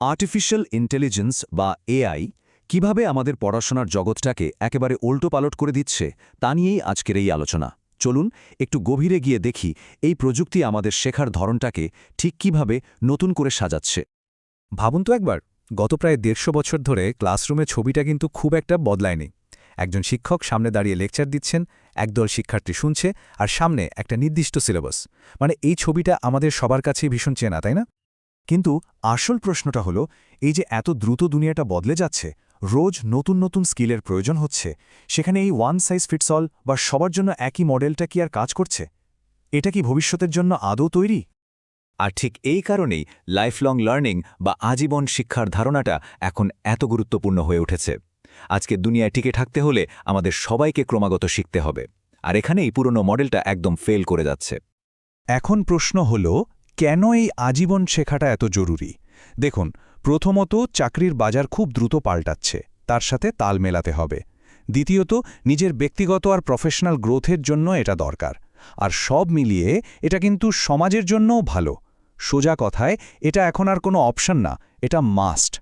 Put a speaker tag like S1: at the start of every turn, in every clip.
S1: Artificial intelligence বা AI কীভাবে আমাদের পড়াশোনার জগৎটাকে একেবারে উল্টোপালট করে দিচ্ছে, তা নিয়েই আজকের এই আলোচনা। চলুন একটু গভীরে গিয়ে দেখি এই প্রযুক্তি আমাদের শেখার ধরনটাকে ঠিক কীভাবে নতুন করে সাজাচ্ছে।
S2: ভাবুন তো একবার, গত প্রায় দেড়শো বছর ধরে ক্লাসরুমে ছবিটা কিন্তু খুব একটা বদলায়নি। একজন শিক্ষক সামনে দাঁড়িয়ে লেকচার দিচ্ছেন, একদল শিক্ষার্থী শুনছে আর সামনে একটা নির্দিষ্ট সিলেবাস। মানে এই ছবিটা আমাদের সবার কাছেই ভীষণ চেনা, তাই না?
S1: কিন্তু আসল প্রশ্নটা হলো, এই যে এত দ্রুত দুনিয়াটা বদলে যাচ্ছে, রোজ নতুন নতুন স্কিলের প্রয়োজন হচ্ছে, সেখানে এই ওয়ান সাইজ ফিটস অল বা সবার জন্য একই মডেলটা কি আর কাজ করছে? এটা কি ভবিষ্যতের জন্য আদৌ তৈরি?
S2: আর ঠিক এই কারণেই লাইফলং লার্নিং বা আজীবন শিক্ষার ধারণাটা এখন এত গুরুত্বপূর্ণ হয়ে উঠেছে। আজকে দুনিয়ায় টিকে থাকতে হলে আমাদের সবাইকে ক্রমাগত শিখতে হবে। আর এখানেই পুরনো মডেলটা একদম ফেল করে যাচ্ছে।
S3: এখন প্রশ্ন হল কেন এই আজীবন শেখাটা এত জরুরি? দেখুন, প্রথমত চাকরির বাজার খুব দ্রুত পাল্টাচ্ছে, তার সাথে তাল মেলাতে হবে। দ্বিতীয়ত, নিজের ব্যক্তিগত আর প্রফেশনাল গ্রোথের জন্য এটা দরকার। আর সব মিলিয়ে এটা কিন্তু সমাজের জন্যও ভালো। সোজা কথায়, এটা এখন আর কোনো অপশন না, এটা মাস্ট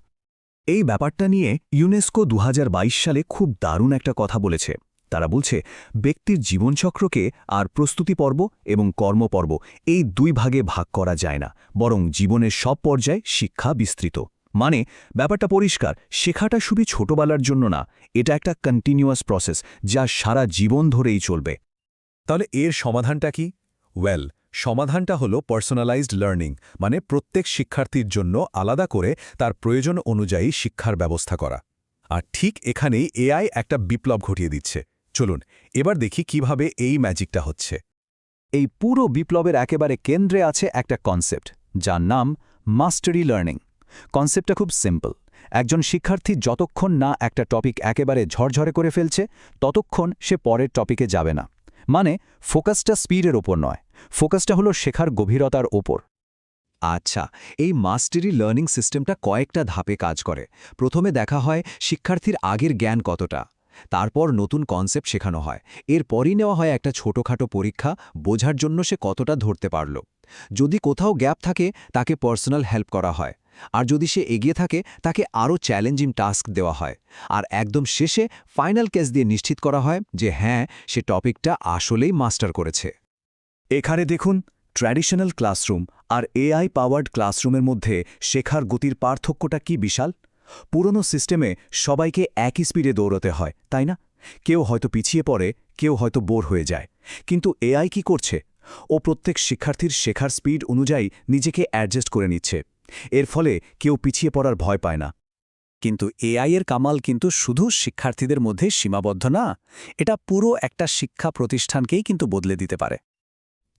S1: এই ব্যাপারটা নিয়ে ইউনেস্কো দু হাজার বাইশ সালে খুব দারুণ একটা কথা বলেছে। তারা বলছে, ব্যক্তির জীবনচক্রকে আর প্রস্তুতি পর্ব এবং কর্মপর্ব এই দুই ভাগে ভাগ করা যায় না, বরং জীবনের সব পর্যায়ে শিক্ষা বিস্তৃত। মানে ব্যাপারটা পরিষ্কার, শেখাটা শুধু ছোটবেলার জন্য না, এটা একটা কন্টিনিউয়াস প্রসেস যা সারা জীবন ধরেই চলবে।
S3: তাহলে এর সমাধানটা কি? ওয়েল সমাধানটা হলো পার্সোনালাইজড লার্নিং মানে প্রত্যেক শিক্ষার্থীর জন্য আলাদা করে তার প্রয়োজন অনুযায়ী শিক্ষার ব্যবস্থা করা। আর ঠিক এখানেই এআই একটা বিপ্লব ঘটিয়ে দিচ্ছে। চলুন, এবার দেখি কীভাবে এই ম্যাজিকটা হচ্ছে।
S1: এই পুরো বিপ্লবের একেবারে কেন্দ্রে আছে একটা কনসেপ্ট, যার নাম মাস্টারি লার্নিং। কনসেপ্টটা খুব সিম্পল। একজন শিক্ষার্থী যতক্ষণ না একটা টপিক একেবারে ঝরঝরে করে ফেলছে, ততক্ষণ সে পরের টপিকে যাবে না। মানে ফোকাসটা স্পিডের ওপর নয়, ফোকাসটা হলো শেখার গভীরতার ওপর। আচ্ছা এই মাস্টারি লার্নিং সিস্টেমটা কয়েকটা ধাপে কাজ করে। প্রথমে দেখা হয় শিক্ষার্থীর আগের জ্ঞান কতটা। তারপর নতুন কনসেপ্ট শেখানো হয়। এরপরই নেওয়া হয় একটা ছোটখাটো পরীক্ষা, বোঝার জন্য সে কতটা ধরতে পারল। যদি কোথাও গ্যাপ থাকে, তাকে পার্সোনাল হেল্প করা হয়। আর যদি সে এগিয়ে থাকে, তাকে আরও চ্যালেঞ্জিং টাস্ক দেওয়া হয়। আর একদম শেষে ফাইনাল কেস দিয়ে নিশ্চিত করা হয় যে হ্যাঁ সে টপিকটা আসলেই মাস্টার করেছে। এখানে দেখুন ট্র্যাডিশনাল ক্লাসরুম আর এআই পাওয়ার্ড ক্লাসরুমের মধ্যে শেখার গতির পার্থক্যটা কি বিশাল? পুরনো সিস্টেমে সবাইকে একই স্পিডে দৌড়তে হয়, তাই না? কেউ হয়তো পিছিয়ে পড়ে, কেউ হয়তো বোর হয়ে যায়। কিন্তু এআই কি করছে? ও প্রত্যেক শিক্ষার্থীর শেখার স্পিড অনুযায়ী নিজেকে অ্যাডজাস্ট করে নিচ্ছে। এর ফলে কেউ পিছিয়ে পড়ার ভয় পায় না। কিন্তু এআই এর কামাল কিন্তু শুধু শিক্ষার্থীদের মধ্যে সীমাবদ্ধ না, এটা পুরো একটা শিক্ষা প্রতিষ্ঠানকেই কিন্তু বদলে দিতে পারে।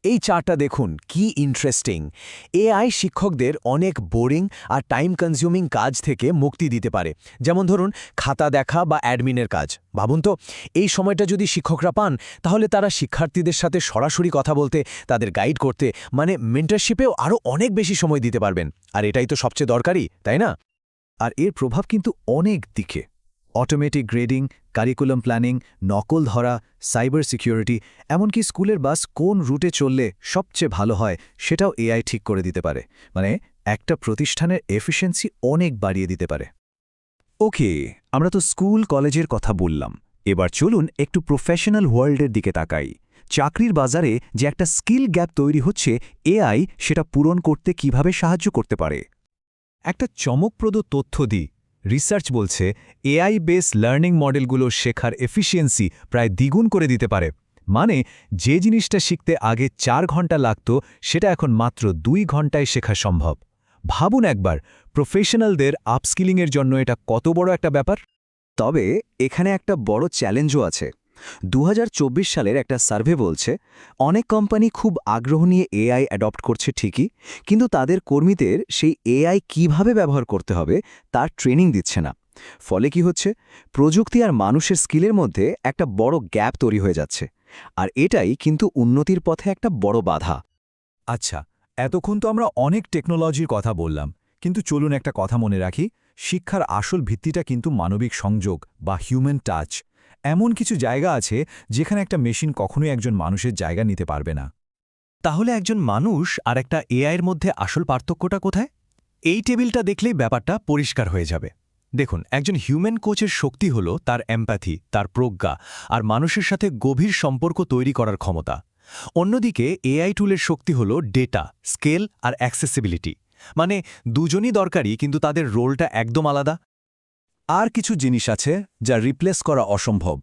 S1: এই চারটা দেখুন, কি ইন্টারেস্টিং এআই শিক্ষকদের অনেক বোরিং আর টাইম কনজিউমিং কাজ থেকে মুক্তি দিতে পারে। যেমন ধরুন, খাতা দেখা বা অ্যাডমিনের কাজ। ভাবুন তো, এই সময়টা যদি শিক্ষকরা পান, তাহলে তারা শিক্ষার্থীদের সাথে সরাসরি কথা বলতে, তাদের গাইড করতে মানে মেন্টারশিপেও আরও অনেক বেশি সময় দিতে পারবেন। আর এটাই তো সবচেয়ে দরকারি, তাই না? আর এর প্রভাব কিন্তু অনেক দিকে। অটোমেটিক গ্রেডিং কারিকুলাম প্ল্যানিং নকল ধরা সাইবার সিকিউরিটি এমনকি স্কুলের বাস কোন রুটে চললে সবচেয়ে ভালো হয় সেটাও এআই ঠিক করে দিতে পারে। মানে একটা প্রতিষ্ঠানের এফিসিয়েন্সি অনেক বাড়িয়ে দিতে পারে। ওকে, আমরা তো স্কুল, কলেজের কথা বললাম। এবার চলুন একটু প্রফেশনাল ওয়ার্ল্ডের দিকে তাকাই। চাকরির বাজারে যে একটা স্কিল গ্যাপ তৈরি হচ্ছে এআই সেটা পূরণ করতে কীভাবে সাহায্য করতে পারে?
S2: একটা চমকপ্রদ তথ্য দিই। রিসার্চ বলছে এআই বেস লার্নিং মডেলগুলো শেখার এফিসিয়েন্সি প্রায় দ্বিগুণ করে দিতে পারে। মানে যে জিনিসটা শিখতে আগে চার ঘণ্টা লাগত, সেটা এখন মাত্র দুই ঘন্টায় শেখা সম্ভব। ভাবুন একবার প্রফেশনালদের আপস্কিলিংয়ের জন্য এটা কত বড় একটা ব্যাপার?
S1: তবে, এখানে একটা বড় চ্যালেঞ্জও আছে। দু হাজার চব্বিশ সালের একটা সার্ভে বলছে, অনেক কোম্পানি খুব আগ্রহ নিয়ে এআই অ্যাডপ্ট করছে ঠিকই, কিন্তু তাদের কর্মীদের সেই এআই কীভাবে ব্যবহার করতে হবে তার ট্রেনিং দিচ্ছে না। ফলে কি হচ্ছে? প্রযুক্তি আর মানুষের স্কিলের মধ্যে একটা বড় গ্যাপ তৈরি হয়ে যাচ্ছে। আর এটাই কিন্তু উন্নতির পথে একটা বড় বাধা।
S3: আচ্ছা এতক্ষণ তো আমরা অনেক টেকনোলজির কথা বললাম, কিন্তু চলুন একটা কথা মনে রাখি, শিক্ষার আসল ভিত্তিটা কিন্তু মানবিক সংযোগ বা হিউম্যান টাচ এমন কিছু জায়গা আছে যেখানে একটা মেশিন কখনোই একজন মানুষের জায়গা নিতে পারবে না।
S2: তাহলে একজন মানুষ আর একটা এআইয়ের মধ্যে আসল পার্থক্যটা কোথায়? এই টেবিলটা দেখলেই ব্যাপারটা পরিষ্কার হয়ে যাবে। দেখুন, একজন হিউম্যান কোচের শক্তি হল তার এম্প্যাথি, তার প্রজ্ঞা আর মানুষের সাথে গভীর সম্পর্ক তৈরি করার ক্ষমতা। অন্যদিকে এআই টুলের শক্তি হল ডেটা, স্কেল আর অ্যাক্সেসিবিলিটি। মানে দুজনই দরকারি, কিন্তু তাদের রোলটা একদম আলাদা।
S1: আর কিছু জিনিস আছে যা রিপ্লেস করা অসম্ভব।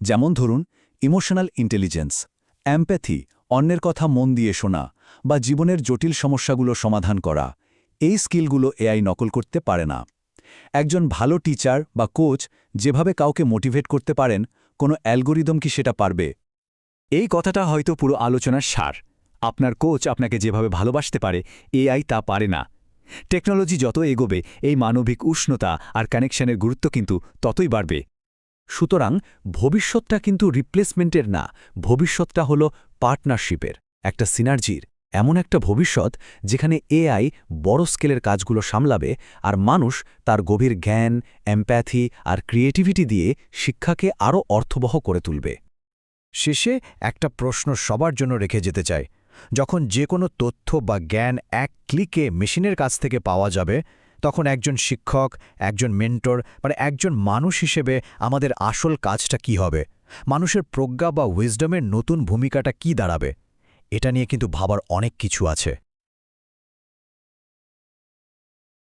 S1: যেমন ধরুন ইমোশনাল ইন্টেলিজেন্স অ্যাম্প্যাথি অন্যের কথা মন দিয়ে শোনা বা জীবনের জটিল সমস্যাগুলো সমাধান করা। এই স্কিলগুলো এআই নকল করতে পারে না। একজন ভালো টিচার বা কোচ যেভাবে কাউকে মোটিভেট করতে পারেন, কোনো অ্যালগোরিদম কি সেটা পারবে? এই কথাটা হয়তো পুরো আলোচনার সার। আপনার কোচ আপনাকে যেভাবে ভালোবাসতে পারে এআই তা পারে না। টেকনোলজি যত এগোবে, এই মানবিক উষ্ণতা আর কানেকশনের গুরুত্ব কিন্তু ততই বাড়বে। সুতরাং ভবিষ্যৎটা কিন্তু রিপ্লেসমেন্টের না, ভবিষ্যৎটা হল পার্টনারশিপের, একটা সিনার্জির, এমন একটা ভবিষ্যৎ যেখানে এআই বড় স্কেলের কাজগুলো সামলাবে আর মানুষ তার গভীর জ্ঞান, এম্প্যাথি আর ক্রিয়েটিভিটি দিয়ে শিক্ষাকে আরও অর্থবহ করে তুলবে।
S4: শেষে একটা প্রশ্ন সবার জন্য রেখে যেতে চাই। যখন যে কোনো তথ্য বা জ্ঞান এক ক্লিকে মেশিনের কাছ থেকে পাওয়া যাবে, তখন একজন শিক্ষক, একজন মেন্টর মানে একজন মানুষ হিসেবে আমাদের আসল কাজটা কি হবে? মানুষের প্রজ্ঞা বা উইজডমের নতুন ভূমিকাটা কি দাঁড়াবে? এটা নিয়ে কিন্তু ভাবার অনেক কিছু আছে।